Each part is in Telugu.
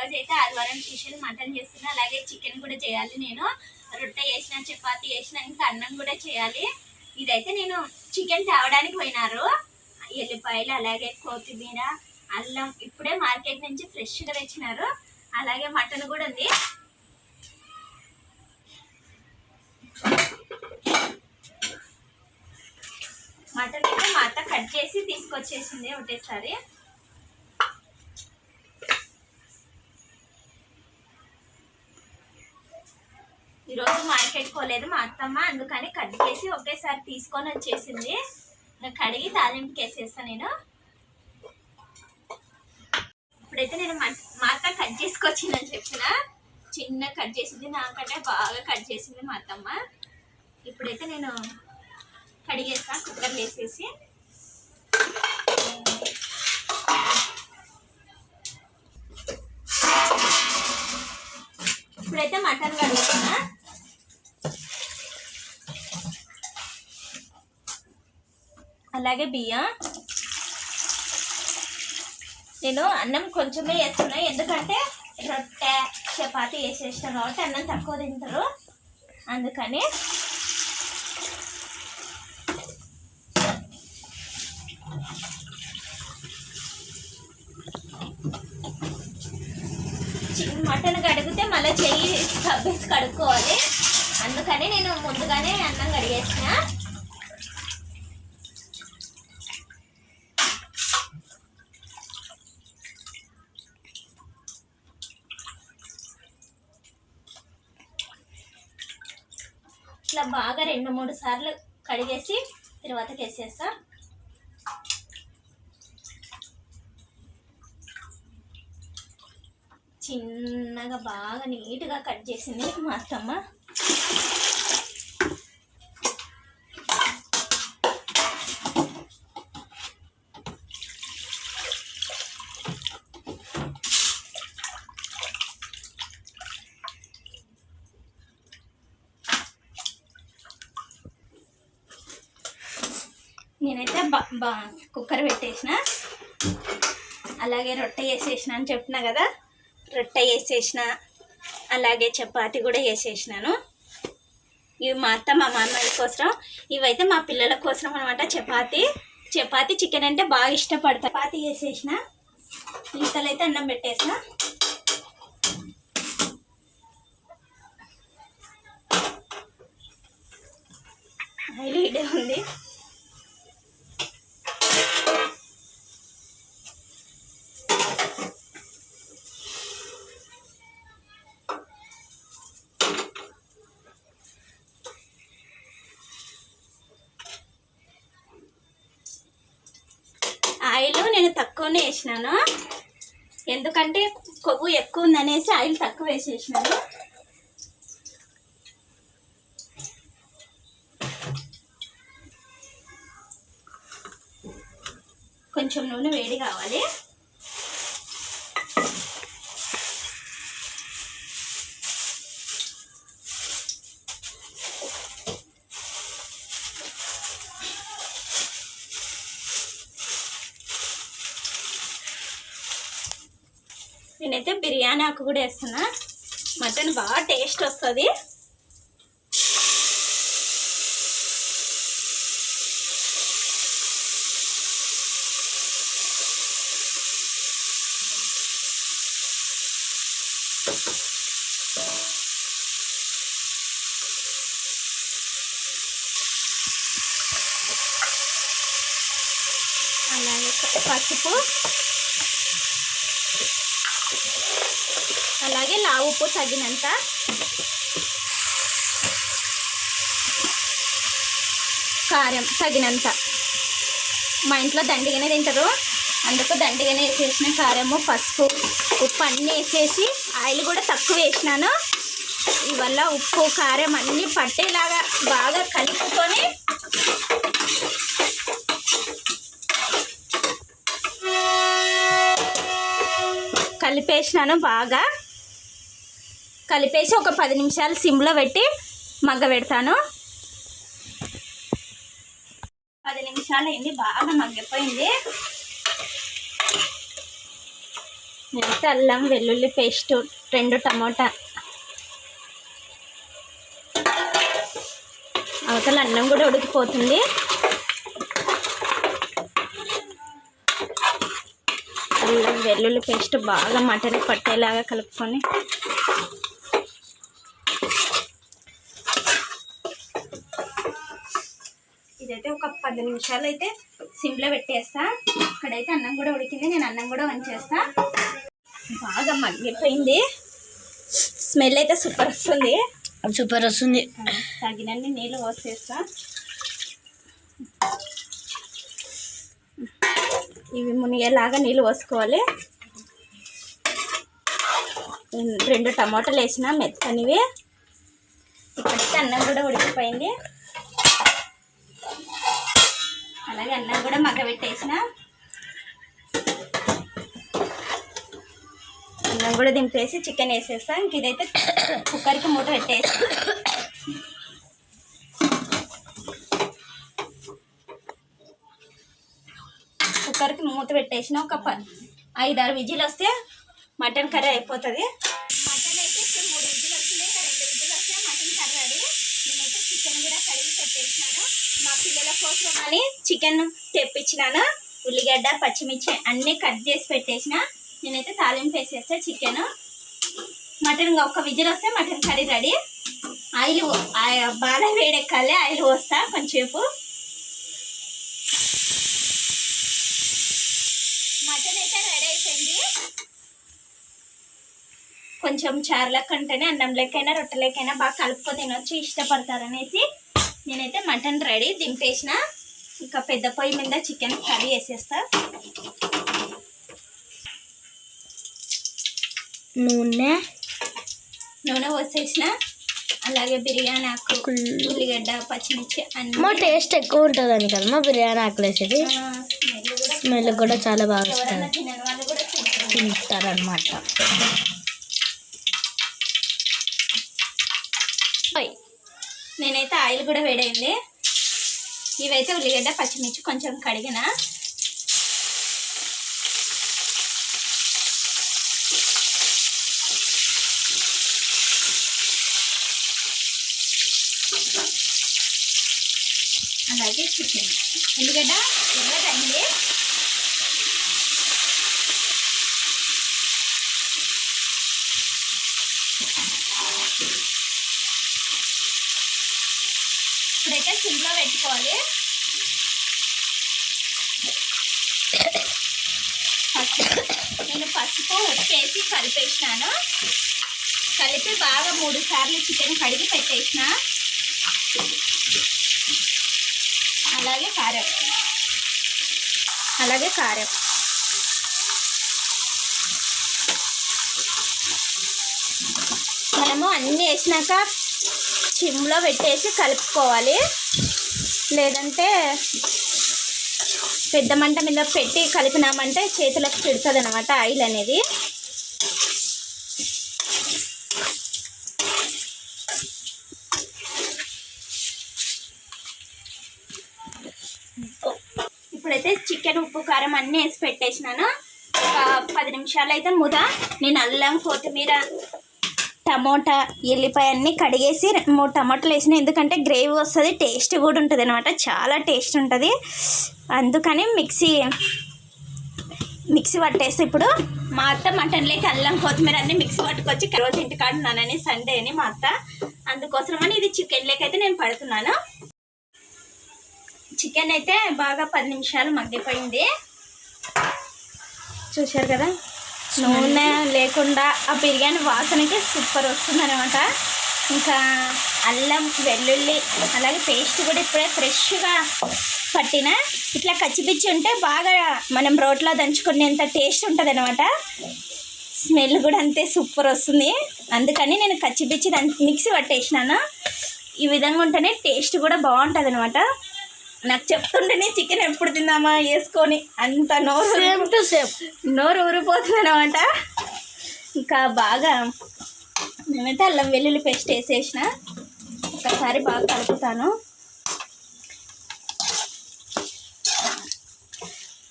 రోజు అయితే ఆదివారం స్పెషల్ మటన్ చేస్తున్నా. అలాగే చికెన్ కూడా చేయాలి నేను. రొట్టె చేసిన చపాతి చేసిన ఇంకా అన్నం కూడా చేయాలి. ఇదైతే నేను చికెన్ తేవడానికి పోయినారు. ఎల్లిపాయలు అలాగే కొత్తిమీర అల్లం ఇప్పుడే మార్కెట్ నుంచి ఫ్రెష్గా తెచ్చినారు. అలాగే మటన్ కూడా ఉంది. మటన్ అయితే మా అత్త కట్ చేసి తీసుకొచ్చేసింది ఒకటేసారి. ఈరోజు మార్కెట్ పోలేదు మా అత్తమ్మ అందుకని కట్ చేసి ఒకేసారి తీసుకొని వచ్చేసింది. కడిగి తాలింపుకి వేసేస్తాను నేను. ఇప్పుడైతే నేను మా అత్త కట్ చేసుకొచ్చిందని చెప్పిన. చిన్న కట్ చేసింది నాకంటే బాగా కట్ చేసింది మా అత్తమ్మ. ఇప్పుడైతే నేను కడిగేస్తా కుక్కర్లో వేసేసి. ఇప్పుడైతే మటన్ కడుగుతున్నా. అలాగే బియ్యం. నేను అన్నం కొంచెమే వేస్తున్నా. ఎందుకంటే రొట్టె చపాతి వేసేస్తాను కాబట్టి అన్నం తక్కువ తింటారు. అందుకని మటన్ కడిగితే మళ్ళీ చెయ్యి సబ్బేసి కడుక్కోవాలి. అందుకని నేను ముందుగానే అన్నం కడిగేసిన. ఇట్లా బాగా రెండు మూడు సార్లు కడిగేసి తర్వాత వేసేస్తా. చిన్నగా బాగా నీట్గా కట్ చేసింది మా అత్తమ్మ. నేనైతే బా బా కుక్కర్ పెట్టేసిన. అలాగే రొట్టె వేసేసిన అని చెప్పిన కదా? రొట్టె వేసేసిన అలాగే చపాతి కూడా వేసేసినాను ఇవి మా అత్త మా మామయ్య కోసం ఇవైతే మా పిల్లల కోసం అనమాట చపాతి. చపాతి చికెన్ అంటే బాగా ఇష్టపడతా. చపాతి వేసేసిన ఇంతలైతే అన్నం పెట్టేసిన. ఆయిల్ ఉంది. ఆయిల్ తక్కువనే వేసినాను. ఎందుకంటే కొవ్వు ఎక్కువ ఉందనేసి ఆయిల్ తక్కువ వేసేసినాను. కొంచెం నూనె వేడి కావాలి. నేనైతే బిర్యానీ ఆకు కూడా వేస్తున్నా. మటన్ బాగా టేస్ట్ వస్తుంది. అలాగే పసుపు. ఆ ఉప్పు తగినంత. కారం తగినంత. మా ఇంట్లో దండిగానే తింటారు. అందుకు దండిగానే వేసేసిన కారము పసుపు ఉప్పు అన్నీ వేసేసి ఆయిల్ కూడా తక్కువ వేసినాను. ఇవల్ల ఉప్పు కారం అన్నీ పట్టేలాగా బాగా కలుపుకొని కలిపేసినాను బాగా. కలిపేసి ఒక పది నిమిషాలు సిమ్లో పెట్టి మగ్గ పెడతాను. పది నిమిషాలు అయింది బాగా మగ్గిపోయింది. నేనైతే అల్లం వెల్లుల్లి పేస్ట్ రెండు టమోటా. అవతల అన్నం కూడా ఉడికిపోతుంది. అల్లం వెల్లుల్లి పేస్ట్ బాగా మటన్ పట్టేలాగా కలుపుకొని ఇదైతే ఒక పది నిమిషాలు అయితే సిమ్లో పెట్టేస్తా. ఇక్కడైతే అన్నం కూడా ఉడికింది నేను అన్నం కూడా వంచేస్తా. బాగా మగ్గిపోయింది. స్మెల్ అయితే సూపర్ వస్తుంది. సూపర్ వస్తుంది. తగినన్ని నీళ్ళు పోసేస్తా. ఇవి మునిగేలాగా నీళ్ళు పోసుకోవాలి. రెండు టమాటాలు వేసిన మెత్తనివి. ఇక్కడికి అన్నం కూడా ఉడికిపోయింది. అలాగే అన్నం కూడా మగ్గబెట్టేసిన. అన్నం కూడా దింపేసి చికెన్ వేసేస్తా ఇంక ఇదైతే కుక్కర్కి మూట పెట్టేసి. కుక్కర్కి మూత పెట్టేసిన. ఒక ఐదారు విజిల్ వస్తే మటన్ కర్రీ అయిపోతుంది మటన్ అయితే ఇప్పుడు మూడు విజిల్ వచ్చినాయి ఇంకా రెండు విజిల్ వస్తే మటన్ కర్రీ రెడీ నేనైతే చికెన్ కూడా కడిగి పెట్టేసినాను మా పిల్లల కోసం అని చికెన్ తెప్పించినాను? ఉల్లిగడ్డ పచ్చిమిర్చి అన్నీ కట్ చేసి పెట్టేసిన. నేనైతే తాలింపు వేసేస్తా చికెన్ మటన్ ఒక విజిల్ వస్తే మటన్ కర్రీ రెడీ. ఆయిల్ ఆ- బాగా వేడెక్కాలి ఆయిల్ పోస్తా కొంచెంసేపు. మటన్ అయితే రెడీ అయిపోయింది. కొంచెం చారు లెక్క ఉంటేనే అన్నం లెక్కైనా రొట్టెలకైనా బాగా కలుపుకొని తినొచ్చు ఇష్టపడతారనేసి నేనైతే మటన్ రెడీ దింపేసిన. ఇంకా పెద్ద పొయ్యి మీద చికెన్ కర్రీ వేసేస్తా. నూనె. నూనె పోసేసిన. అలాగే బిర్యానీ ఆకు ఉల్లిగడ్డ పచ్చిమిర్చి అన్ని. మా టేస్ట్ ఎక్కువ ఉంటుందని కదా మా బిర్యానీ ఆకులు వేసేది. స్మెల్ కూడా చాలా బాగా వస్తుంది. తింటారనమాట నేనైతే ఆయిల్ కూడా వేడైంది. ఇవైతే ఉల్లిగడ్డ పచ్చిమిర్చి కొంచెం కడిగిన. అలాగే చికెన్. ఉల్లిగడ్డ ఎర్రదండి అయితే సిమ్లో పెట్టుకోవాలి. నేను పసుపు ఉప్పేసి కలిపేసినాను. కలిపి బాగా మూడు సార్లు చికెన్ కడిగి పెట్టేసిన. అలాగే కారం. అలాగే కారం. మనము అన్నీ వేసినాక చిమ్లో పెట్టేసి కలుపుకోవాలి. లేదంటే పెద్ద మంట మీద పెట్టి కలిపినామంటే చేతులకు పెడుతుంది అనమాట ఆయిల్ అనేది. ఇప్పుడైతే చికెన్ ఉప్పు కారం అన్నీ వేసి పెట్టేసినాను. ఒక పది నిమిషాలు అయితే ముద. నేను అల్లం కొత్తిమీర టమోటా ఎల్లిపాయ అన్నీ కడిగేసి మూడు టమాటాలు వేసిన ఎందుకంటే గ్రేవీ వస్తుంది టేస్ట్ కూడా ఉంటుంది అనమాట చాలా టేస్ట్ ఉంటుంది. అందుకని మిక్సీ మిక్సీ పట్టేస్తే ఇప్పుడు మా అత్త మటన్లోకి అల్లం కొత్తిమీర అన్ని మిక్సీ పట్టుకొచ్చి రోజు ఇంటికాడ నానని సండే అని మా అత్త అందుకోసమని ఇది చికెన్లోకి అయితే నేను పడుతున్నాను. చికెన్ అయితే బాగా పది నిమిషాలు మగ్గిపోయింది. చూశారు కదా? నూనె లేకుండా ఆ బిర్యానీ వాసనకి సూపర్ వస్తుంది అనమాట ఇంకా అల్లం వెల్లుల్లి అలాగే పేస్ట్ కూడా ఇప్పుడే ఫ్రెష్గా పట్టిన ఇట్లా కచ్చిపిచ్చి ఉంటే బాగా మనం రోట్లో దంచుకునేంత టేస్ట్ ఉంటుంది అనమాట స్మెల్ కూడా అంతే సూపర్ వస్తుంది. అందుకని నేను కచ్చిపిచ్చి దాన్ని మిక్సీ పట్టేసినాను. ఈ విధంగా ఉంటేనే టేస్ట్ కూడా బాగుంటుంది అనమాట నాకు చెప్తుంటేనే చికెన్ ఎప్పుడు తిందామా వేసుకొని అంత నోరు సేమ్ టు సేమ్ నోరు ఊరిపోతుంది అనమాట ఇంకా బాగా నేనైతే అల్లం వెల్లుల్లి పేస్ట్ వేసేసిన. ఒకసారి బాగా కలుపుతాను.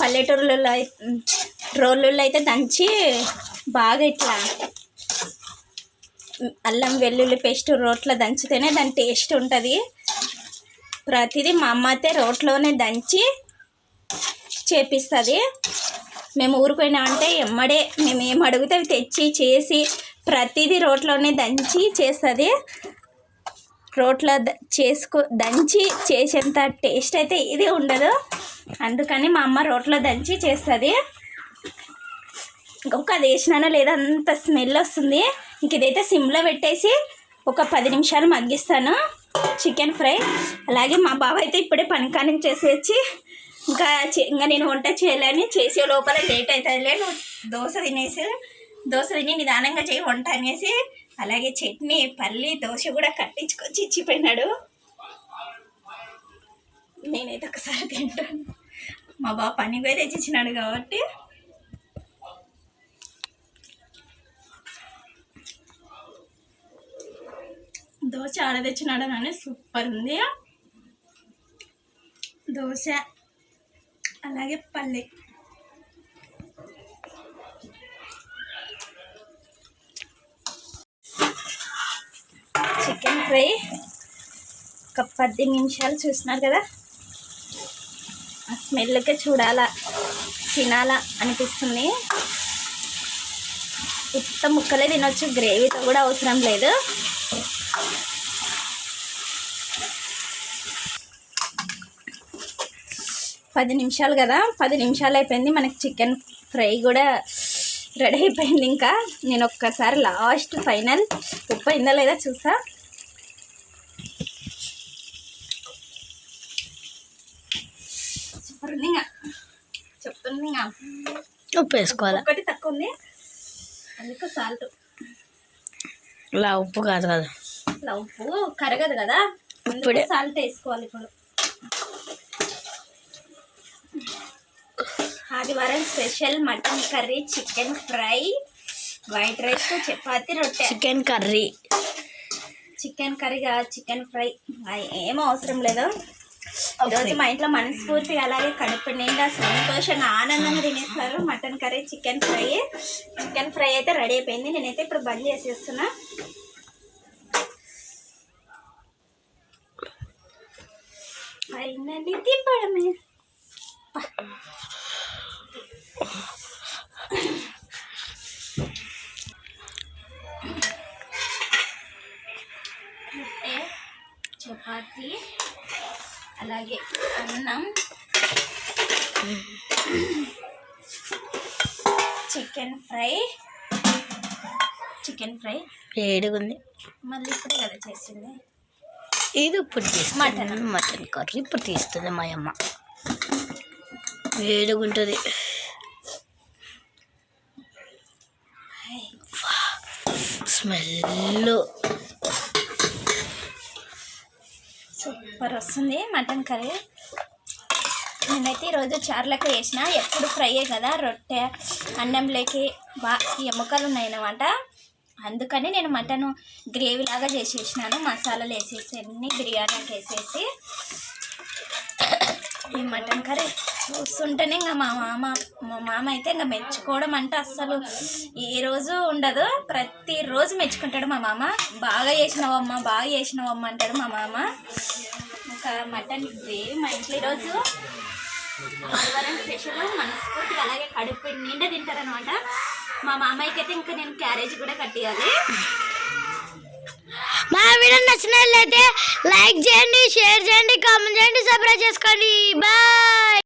పల్లెటూరులలో రోళ్ళల్లో అయితే దంచి బాగా ఇట్లా అల్లం వెల్లుల్లి పేస్ట్ రోట్లో దంచితేనే దాని టేస్ట్ ఉంటుంది. ప్రతిదీ మా అమ్మ అయితే రోట్లోనే దంచి చేపిస్తుంది. మేము ఊరుకుపోయినా అంటే ఎమ్మడే మేము ఏం అడిగితే అవి తెచ్చి చేసి ప్రతిదీ రోట్లోనే దంచి చేస్తుంది. రోట్లో ద- చేసుకో దంచి చేసేంత టేస్ట్ అయితే ఇది ఉండదు. అందుకని మా అమ్మ రోట్లో దంచి చేస్తుంది. ఇంకొక అది వేసినానో లేదా అంత స్మెల్ వస్తుంది. ఇంక ఇదైతే సిమ్లో పెట్టేసి ఒక పది నిమిషాలు మగ్గిస్తాను. Chicken fry. అలాగే మా బావ అయితే ఇప్పుడే పనికాని చేసేసి ఇంకా ఇంకా నేను వంట చేయలేని చేసే లోపల లేట్ అవుతుందిలే నువ్వు దోశ తినేసి దోశ తిని నిదానంగా చేయి వంట అనేసి అలాగే చట్నీ పల్లి దోశ కూడా కట్టించుకొచ్చి ఇచ్చిపోయినాడు. నేనైతే ఒకసారి తింటాను. మా బావ పని పోయి తెచ్చిచ్చినాడు కాబట్టి దోశ ఆడ తెచ్చినాడు కానీ సూపర్ ఉంది. దోశ అలాగే పల్లి. చికెన్ ఫ్రై ఒక పది నిమిషాలు చూసినారు కదా? ఆ స్మెల్కే చూడాలా తినాలా అనిపిస్తుంది. ఉత్త ముక్కలే తినొచ్చు గ్రేవీతో కూడా అవసరం లేదు. పది నిమిషాలు కదా పది నిమిషాలు అయిపోయింది. మనకి చికెన్ ఫ్రై కూడా రెడీ అయిపోయింది ఇంకా. నేను ఒక్కసారి లాస్ట్ ఫైనల్ ఉప్పు అయిందా లేదా చూసా ఉప్పు వేసుకోవాలి? ఒకటి తక్కువ ఉంది. అందుకు సాల్ట్. ఇలా ఉప్పు కాదు కదా. ఇట్లా ఉప్పు కరగదు కదా? ఇప్పుడే. సాల్ట్ వేసుకోవాలి ఇప్పుడు. ఆదివారం special mutton curry chicken fry white rice chapati రొట్టె. Chicken curry. చికెన్ కర్రీగా చికెన్ ఫ్రై. ఏం అవసరం లేదు. ఈరోజు మా ఇంట్లో మనస్ఫూర్తిగా అలాగే కడుపు నిండా సంతోషంగా ఆనందంగా తినేస్తారు. Mutton curry chicken fry. Chicken fry అయితే రెడీ అయిపోయింది. నేనైతే ఇప్పుడు బంద్ చేసేస్తున్నా. ఫైనల్లీ తిప్పడమే. చపాతి అలాగే అన్నం చికెన్ ఫ్రై చికెన్ ఫ్రై. వేడిగుంది. మళ్ళీ ఇప్పుడే కదా చేసింది. ఇది ఇప్పుడు మటన్. మటన్ కర్రీ ఇప్పుడు తీస్తుంది మా అమ్మ. వేడిగుంటుంది స్మెల్ సూపర్ వస్తుంది మటన్ కర్రీ. నేనైతే ఈరోజు చార్లకు వేసిన ఎప్పుడు ఫ్రైయే కదా రొట్టె అన్నంలోకి బా ఎముకలు ఉన్నాయన్నమాట. అందుకని నేను మటన్ గ్రేవీ లాగా చేసేసినాను మసాలాలు వేసేసి అన్ని బిర్యానీకి వేసేసి ఈ మటన్ కర్రీ చూస్తుంటేనే ఇంకా మా మామ మా మామ అయితే ఇంకా మెచ్చుకోవడం అంటే అస్సలు ఏ రోజు ఉండదు. ప్రతిరోజు మెచ్చుకుంటాడు మా మామ. బాగా చేసినావమ్మా బాగా చేసినావమ్మ అంటాడు మా మామ. ఇంకా మటన్ గ్రేవీ మా ఇంట్లో ఈరోజు స్పెషల్. మనస్ఫూర్తిగా అలాగే కడుపు నిండా తింటారనమాట మా మామయ్యకి అయితే ఇంకా నేను క్యారేజ్ కూడా కట్టియాలి. మా వీడియో నచ్చినట్లయితే లైక్ చేయండి షేర్ చేయండి కామెంట్ చేయండి సబ్స్క్రైబ్ చేసుకోండి. బాయ్.